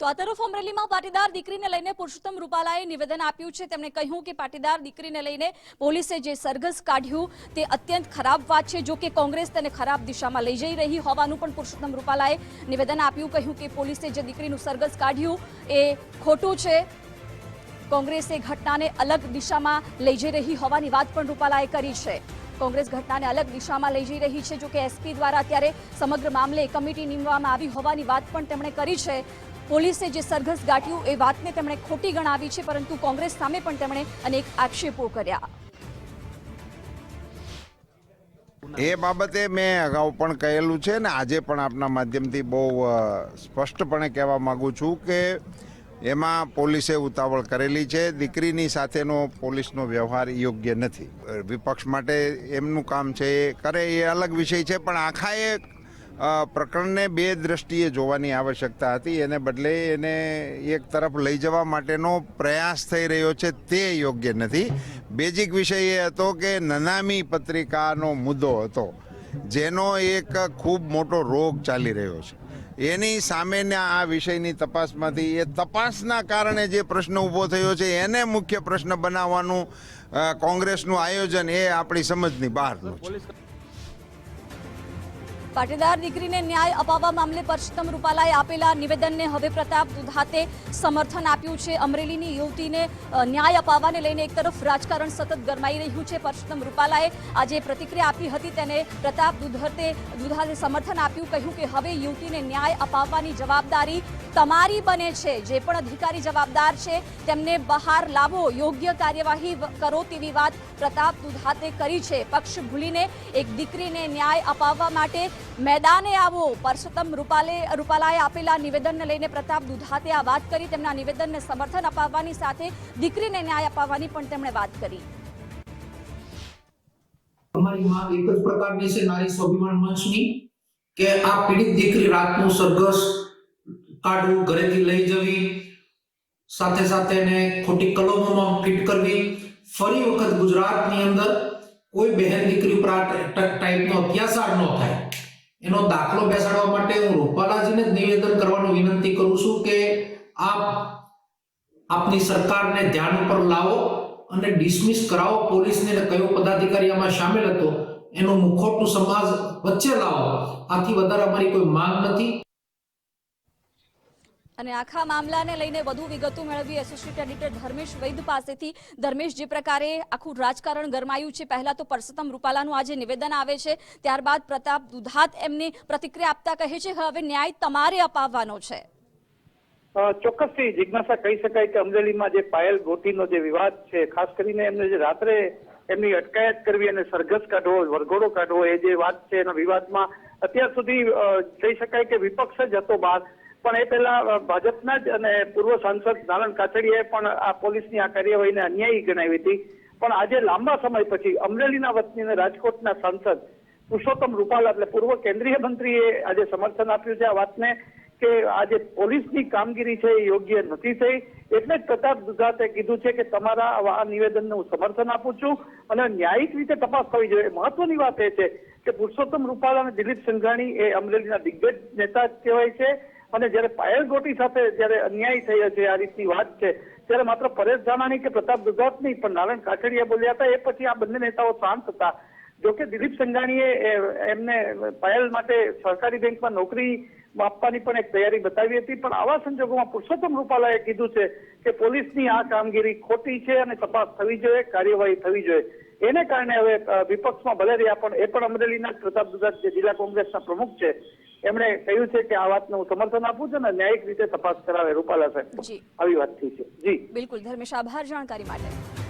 તો આ તરફ અમરેલીમાં પાટીદાર દીકરીને લઈને પુરુષોત્તમ રૂપાલાએ નિવેદન આપ્યું છે. તેમણે કહ્યું કે પાટીદાર દીકરીને લઈને પોલીસે જે સરઘસ કાઢ્યું તે અત્યંત ખરાબ વાત છે. જો કે કોંગ્રેસ તેને ખરાબ દિશામાં લઈ જઈ રહી હોવાનું પણ પુરુષોત્તમ રૂપાલાએ નિવેદન આપ્યું. કહ્યું કે પોલીસે જે દીકરીનું સરઘસ કાઢ્યું એ ખોટું છે. કોંગ્રેસે ઘટનાને અલગ દિશામાં લઈ જઈ રહી હોવાની વાત પણ રૂપાલાએ કરી છે. કોંગ્રેસ ઘટનાને અલગ દિશામાં લઈ જઈ રહી છે. જો કે એસપી દ્વારા અત્યારે સમગ્ર મામલે કમિટી નીમવામાં આવી હોવાની વાત પણ તેમણે કરી છે. પોલીસે જે સરઘસ ગાંઠ્યું એ વાતને તેમણે ખોટી ગણાવી છે, પરંતુ કોંગ્રેસ સામે પણ તેમણે અનેક આક્ષેપો કર્યા. એ બાબતે મેં અગાઉ પણ કહેલું છે ને, આજે પણ આપના માધ્યમથી બહુ સ્પષ્ટપણે કહેવા માગું છું કે એમાં પોલીસે ઉતાવળ કરેલી છે. દીકરીની સાથેનો પોલીસનો વ્યવહાર યોગ્ય નથી. વિપક્ષ માટે એમનું કામ છે એ કરે એ અલગ વિષય છે, પણ આખા એ પ્રકરણને બે દ્રષ્ટિએ જોવાની આવશ્યકતા હતી. એને બદલે એને એક તરફ લઈ જવા માટેનો પ્રયાસ થઈ રહ્યો છે તે યોગ્ય નથી. બેઝિક વિષય એ હતો કે નનામી પત્રિકાનો મુદ્દો હતો, જેનો એક ખૂબ મોટો રોગ ચાલી રહ્યો છે. એની સામેના આ વિષયની તપાસમાંથી એ તપાસના કારણે જે પ્રશ્ન ઊભો થયો છે, એને મુખ્ય પ્રશ્ન બનાવવાનું કોંગ્રેસનું આયોજન એ આપણી સમજની બહારનું છે. પાટીદાર દીકરીને ન્યાય અપાવવા મામલે પરસોત્તમ રૂપાલાએ આપેલા નિવેદનને હવે પ્રતાપ દુધાતે સમર્થન આપ્યું છે. અમરેલીની યુવતીને ન્યાય અપાવવાને લઈને એક તરફ રાજકારણ સતત ગરમાઈ રહ્યું છે. પરસોત્તમ રૂપાલાએ આજે પ્રતિક્રિયા આપી હતી. તેને પ્રતાપ દુધરતે, દુધાતે સમર્થન આપ્યું, કહ્યું કે હવે યુવતીને ન્યાય અપાવવાની જવાબદારી તમારી બને છે. જે પણ અધિકારી જવાબદાર છે, તેમને બહાર લાવો, યોગ્ય કાર્યવાહી કરો તેવી વાત પ્રતાપ દુધાતે કરી છે. પક્ષ ભૂલીને એક દીકરીને ન્યાય અપાવવા માટે મેદાને આવો. પરસોત્તમ રૂપાલે રૂપાલાએ આપેલા નિવેદનને લઈને પ્રતાપ દુધાતે આ વાત કરી. તેમના નિવેદનને સમર્થન અપાવવાની સાથે દીકરીને ન્યાય અપાવવાની પણ તેમણે વાત કરી. અમારી માંગ એક જ પ્રકારની છે નારી સ્વાભિમાન મંચની કે આ પીડિત દીકરી રાતનું સરઘસ કાઢવું, ઘરેથી લઈ જવી, સાથે સાથે એને ખોટી કલમોમાં ફિટ કરવી. ફરી વખત ગુજરાતની અંદર કોઈ બહેન દીકરી ઉપર આ ટાઈપનો અત્યાચાર ન થાય. એનો દાખલો બેસાડવા માટે હું રૂપાલાજીને જ નિવેદન કરવાનું વિનંતી કરું છું કે આપ આપની સરકારને ધ્યાન ઉપર લાવો અને ડિસમિસ કરાવો. પોલીસને કયો પદાધિકારી આમાં સામેલ હતો, એનું મુખોટનું સમાજ વચ્ચે લાવો. આથી વધારે અમારી કોઈ માંગ નથી. અને આખા મામલાને લઈને વધુ વિગતો મેળવી એસોસિએટ એડિટર ધર્મેશ વૈદ પાસેથી. ધર્મેશ, જે પ્રકારે આખું રાજકારણ ગરમાયું છે, પહેલા તો પરસોત્તમ રૂપાલાનું આજે નિવેદન આવે છે, ત્યારબાદ પ્રતાપ દુધાત એમની પ્રતિક્રિયા આપતા કહે છે, હવે ન્યાય તમારે અપાવવાનો છે. ચોક્કસથી જિજ્ઞાસા કહી શકાય કે અમરેલીમાં જે પાયલ ગોટીનો જે વિવાદ છે, ખાસ કરીને એમને જે રાત્રે એમની અટકાયત કરવી અને સરઘસ કાઢવો, વરઘોડો કાઢવો, એ જે વાત છે એના વિવાદમાં અત્યાર સુધી કહી શકાય કે વિપક્ષ જ હતો બહાર. પણ એ પહેલા ભાજપના જ અને પૂર્વ સાંસદ નારણ કાછડિયાએ પણ આ પોલીસની આ કાર્યવાહીને અન્યાયી ગણાવી હતી. પણ આજે લાંબા સમય પછી અમરેલીના વતની અને રાજકોટના સાંસદ પુરુષોત્તમ રૂપાલા એટલે પૂર્વ કેન્દ્રીય મંત્રીએ આજે સમર્થન આપ્યું છે આ વાતને કે આજે પોલીસની કામગીરી છે એ યોગ્ય નથી થઈ. એટલે જ પ્રતાપ દુધાતે કીધું છે કે તમારા આ નિવેદનને હું સમર્થન આપું છું અને ન્યાયિક રીતે તપાસ થવી જોઈએ. મહત્વની વાત એ છે કે પુરુષોત્તમ રૂપાલા અને દિલીપ સંઘાણી એ અમરેલીના દિગ્ગજ નેતા કહેવાય છે. અને જ્યારે પાયલ ગોટી સાથે જ્યારે અન્યાય થયો છે, આ રીતની વાત છે, ત્યારે માત્ર પરેશ ધાનાણી કે પ્રતાપ દુધાત નહીં, પણ નારાયણ કાછડિયા બોલ્યા હતા, એ પછી આ બંને નેતાઓ શાંત હતા. જોકે દિલીપ સંઘાણીએ એમને પાયલ માટે સરકારી બેંકમાં નોકરી આપવાની પણ એક તૈયારી બતાવી હતી, પણ આવા સંજોગોમાં પુરુષોત્તમ રૂપાલાએ કીધું છે કે પોલીસની આ કામગીરી ખોટી છે અને તપાસ થવી જોઈએ, કાર્યવાહી થવી જોઈએ. એને કારણે હવે વિપક્ષમાં ભલે રહ્યા પણ એ પણ અમરેલીના પ્રતાપ દુધાત જે જિલ્લા કોંગ્રેસના પ્રમુખ છે એમણે કહ્યું છે કે આ વાતને હું સમર્થન આપું છું અને ન્યાયિક રીતે તપાસ કરાવે રૂપાલા સાહેબ. આવી વાત થઈ છે. જી. બિલકુલ. ધર્મેશ આભાર જાણકારી માટે.